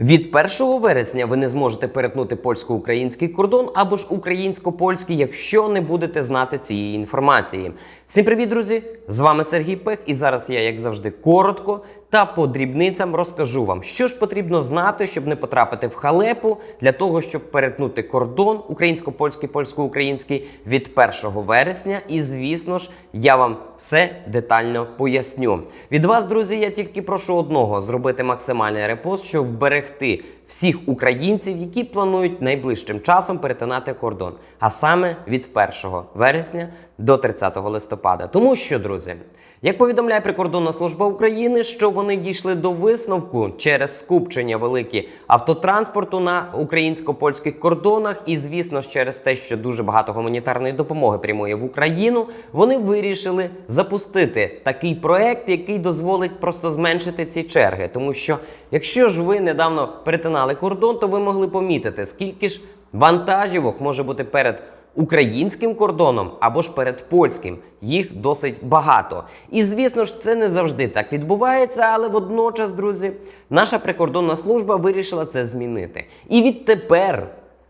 Від 1 вересня ви не зможете перетнути польсько-український кордон або ж українсько-польський, якщо не будете знати цієї інформації. Всім привіт, друзі! З вами Сергій Пек, і зараз я, як завжди, коротко та по дрібницям розкажу вам, що ж потрібно знати, щоб не потрапити в халепу для того, щоб перетнути кордон українсько-польський, польсько-український від 1 вересня. І звісно ж, я вам все детально поясню. Від вас, друзі, я тільки прошу одного зробити максимальний репост, щоб вберегти всіх українців, які планують найближчим часом перетинати кордон, а саме від 1 вересня до 30 листопада. Тому що, друзі. Як повідомляє прикордонна служба України, що вони дійшли до висновку через скупчення великі автотранспорту на українсько-польських кордонах, і звісно через те, що дуже багато гуманітарної допомоги прямує в Україну, вони вирішили запустити такий проект, який дозволить просто зменшити ці черги. Тому що, якщо ж ви недавно перетинали кордон, то ви могли помітити, скільки ж вантажівок може бути перед українським кордоном або ж перед польським. Їх досить багато. І звісно ж, це не завжди так відбувається, але водночас, друзі, наша прикордонна служба вирішила це змінити. І відтепер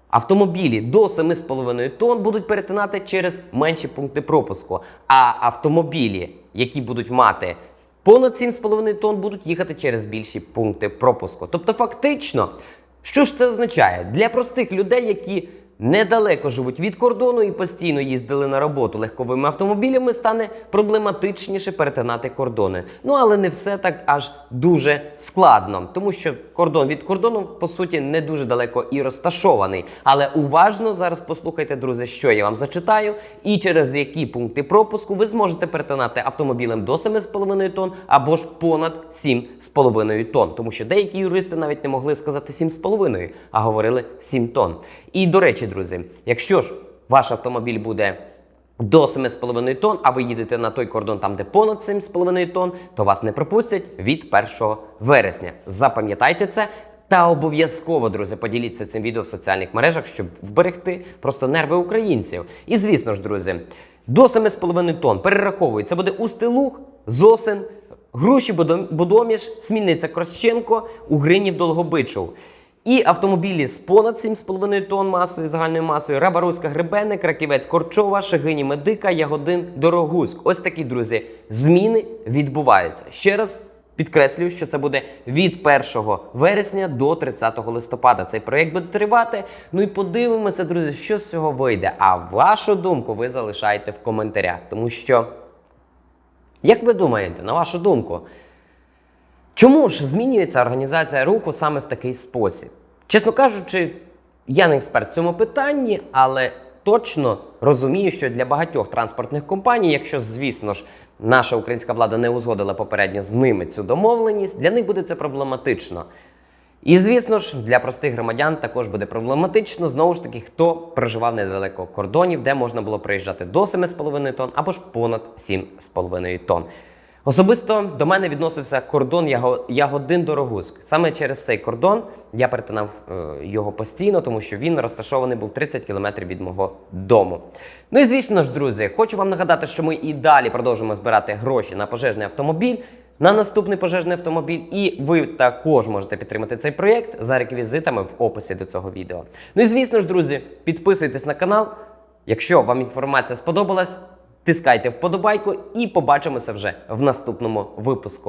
автомобілі до 7,5 тонн будуть перетинати через менші пункти пропуску. А автомобілі, які будуть мати понад 7,5 тонн, будуть їхати через більші пункти пропуску. Тобто, фактично, що ж це означає для простих людей, які недалеко живуть від кордону і постійно їздили на роботу легковими автомобілями, стане проблематичніше перетинати кордони. Ну але не все так аж дуже складно, тому що кордон від кордону по суті не дуже далеко і розташований. Але уважно зараз послухайте, друзі, що я вам зачитаю, і через які пункти пропуску ви зможете перетинати автомобілем до 7,5 тонн або ж понад 7,5 тонн. Тому що деякі юристи навіть не могли сказати 7,5, а говорили 7 тонн. І до речі, друзі, якщо ж ваш автомобіль буде до 7,5 тонн, а ви їдете на той кордон, там де понад 7,5 тонн, то вас не пропустять від 1 вересня. Запам'ятайте це. Та обов'язково, друзі, поділіться цим відео в соціальних мережах, щоб вберегти просто нерви українців. І звісно ж, друзі, до 7,5 тонн перераховують. Це буде Устилуг, Зосин, Груші, Бодом- Смільниця Крощенко, Угринів, Долгобичов. І автомобілі з понад 7,5 тонн масою, загальною масою, Рабаруська Гребенник, Раківець Корчова, Шегині Медика, Ягодин, Дорогуськ. Ось такі, друзі, зміни відбуваються. Ще раз підкреслюю, що це буде від 1 вересня до 30 листопада. Цей проєкт буде тривати. Ну і подивимося, друзі, що з цього вийде. А вашу думку ви залишайте в коментарях, тому що, як ви думаєте, на вашу думку, Чому ж змінюється організація руху саме в такий спосіб? Чесно кажучи, я не експерт в цьому питанні, але точно розумію, що для багатьох транспортних компаній, якщо, звісно ж, наша українська влада не узгодила попередньо з ними цю домовленість, для них буде це проблематично. І звісно ж, для простих громадян також буде проблематично знову ж таки, хто проживав недалеко кордонів, де можна було приїжджати до 7,5 тонн або ж понад 7,5 тонн. Особисто до мене відносився кордон Яго- Ягодин Дорогуськ. Саме через цей кордон я перетинав е, його постійно, тому що він розташований був 30 кілометрів від мого дому. Ну і звісно ж, друзі, хочу вам нагадати, що ми і далі продовжуємо збирати гроші на пожежний автомобіль. На наступний пожежний автомобіль, і ви також можете підтримати цей проєкт за реквізитами в описі до цього відео. Ну і звісно ж, друзі, підписуйтесь на канал. Якщо вам інформація сподобалась, тискайте вподобайку і побачимося вже в наступному випуску.